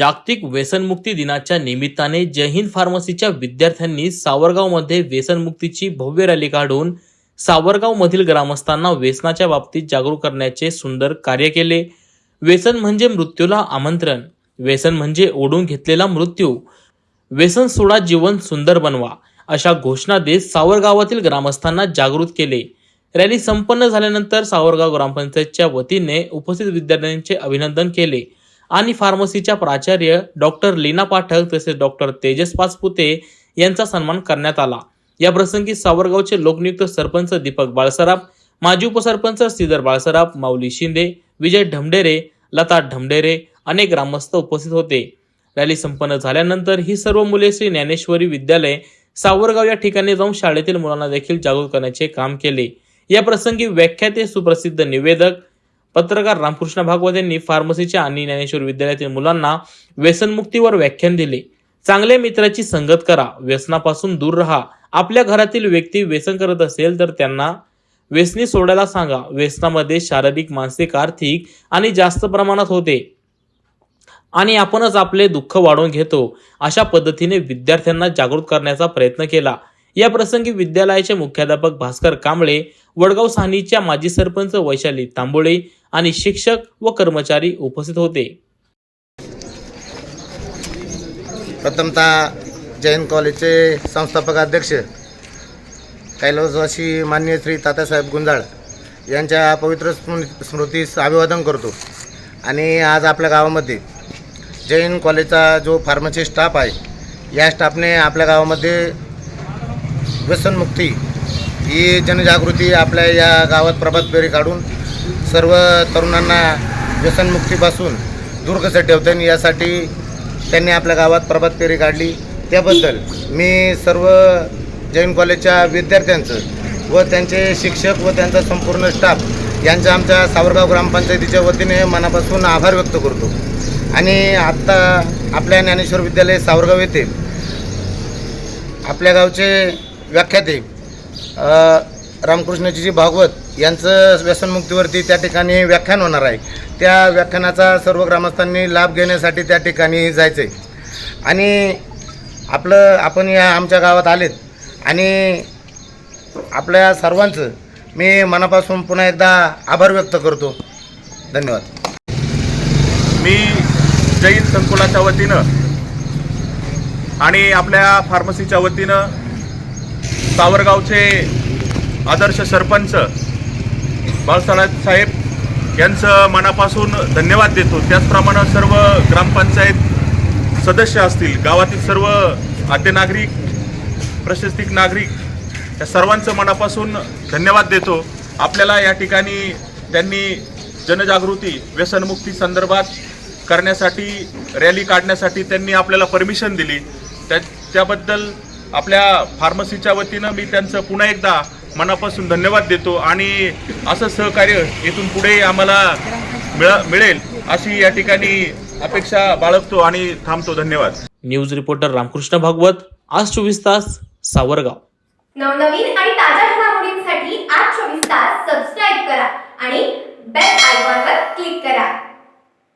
जागतिक व्यसनमुक्ती दिनाच्या निमित्ताने जय हिंद फार्मसीच्या विद्यार्थ्यांनी सावरगावमध्ये व्यसनमुक्तीची भव्य रॅली काढून सावरगावमधील ग्रामस्थांना व्यसनाच्या बाबतीत जागरूक करण्याचे सुंदर कार्य केले. व्यसन म्हणजे मृत्यूला आमंत्रण. व्यसन म्हणजे ओढून घेतलेला मृत्यू. व्यसन सोडा जीवन सुंदर बनवा अशा घोषणा देत सावरगावातील ग्रामस्थांना जागृत केले. रॅली संपन्न झाल्यानंतर सावरगाव ग्रामपंचायतच्या वतीने उपस्थित विद्यार्थ्यांचे अभिनंदन केले. आणि फार्मसीच्या प्राचार्य डॉक्टर लीना पाठक तसेच डॉक्टर तेजस पाचपुते यांचा सन्मान करण्यात आला. या प्रसंगी सावरगावचे लोकनियुक्त सरपंच दीपक बाळसराफ माजी उपसरपंच श्रीधर बाळसराफ माऊली शिंदे विजय ढमडेरे लता ढमडेरे अनेक ग्रामस्थ उपस्थित होते. रॅली संपन्न झाल्यानंतर ही सर्व मुले श्री ज्ञानेश्वरी विद्यालय सावरगाव या ठिकाणी जाऊन शाळेतील मुलांना देखील जागृत करण्याचे काम केले. या प्रसंगी व्याख्याते सुप्रसिद्ध निवेदक पत्रकार रामकृष्ण भागवत यांनी फार्मसीच्या आणि ज्ञानेश्वर विद्यालयातील मुलांना व्यसनमुक्तीवर व्याख्यान दिले. चांगल्या मित्राची संगत करा. व्यसनापासून दूर राहा. आपल्या घरातील व्यक्ती व्यसन करत असेल तर त्यांना व्यसनी सोडायला सांगा. व्यसनामध्ये शारीरिक मानसिक आर्थिक आणि जास्त प्रमाणात होते. आणि आपणच आपले दुःख वाढवून घेतो. अशा पद्धतीने विद्यार्थ्यांना जागृत करण्याचा प्रयत्न केला. या प्रसंगी विद्यालयाचे मुख्याध्यापक भास्कर कांबळे वडगाव सानीच्या माजी सरपंच वैशाली तांबोळे आणि शिक्षक व कर्मचारी उपस्थित होते. प्रथमतः जैन कॉलेजचे संस्थापक अध्यक्ष कैलासवासी मान्य श्री तात्यासाहेब गुंजाळ यांच्या पवित्र स्मृ- स्मृतीस अभिवादन करतो. आणि आज आपल्या गावामध्ये जैन कॉलेजचा जो फार्मसी स्टाफ आहे या स्टाफने आपल्या गावामध्ये व्यसनमुक्ती ही जनजागृती आपल्या या गावात प्रभात फेरी काढून सर्व तरुणांना व्यसनमुक्तीपासून दूर कसं ठेवता येईल यासाठी त्यांनी आपल्या गावात प्रभात फेरी काढली. त्याबद्दल मी सर्व जैन कॉलेजच्या विद्यार्थ्यांचं व त्यांचे शिक्षक व त्यांचा संपूर्ण स्टाफ यांचा आमच्या सावरगाव ग्रामपंचायतीच्या वतीने मनापासून आभार व्यक्त करतो. आणि आत्ता आपल्या ज्ञानेश्वर विद्यालय सावरगाव येथे आपल्या गावचे व्याख्याते अ, रामकृष्णजीजी भागवत यांचं व्यसनमुक्तीवरती त्या ठिकाणी व्याख्यान होणार आहे. त्या व्याख्यानाचा सर्व ग्रामस्थांनी लाभ घेण्यासाठी त्या ठिकाणी जायचं आहे आणि आपलं आपण या आमच्या गावात आलेत. आणि आपल्या सर्वांचं मी मनापासून पुन्हा एकदा आभार व्यक्त करतो. धन्यवाद. मी जैन संकुलाच्या वतीनं आणि आपल्या फार्मसीच्या वतीनं सावरगावचे आदर्श सरपंच बाळासाहेब साहेब यांचं मनापासून धन्यवाद देतो. त्याचप्रमाणे सर्व ग्रामपंचायत सदस्य असतील गावातील सर्व आद्य नागरिक प्रशस्तिक नागरिक या सर्वांचं मनापासून धन्यवाद देतो. आपल्याला या ठिकाणी त्यांनी जनजागृती व्यसनमुक्ती संदर्भात करण्यासाठी रॅली काढण्यासाठी त्यांनी आपल्याला परमिशन दिली. त्या त्याबद्दल आपल्या फार्मसीच्या वतीनं मी त्यांचं पुन्हा एकदा मनापासून धन्यवाद देतो आणि असं सहकार्य इथून पुढे आम्हाला मिळ मिळेल अशी या ठिकाणी अपेक्षा बाळगतो आणि थांबतो. धन्यवाद. न्यूज रिपोर्टर रामकृष्ण भागवत आज चोवीस तास सावरगाव. नवनवीन आणि ताज्या घडामोडींसाठी आज चोवीस तास सबस्क्राईब करा आणि बेल आयकॉनवर क्लिक करा.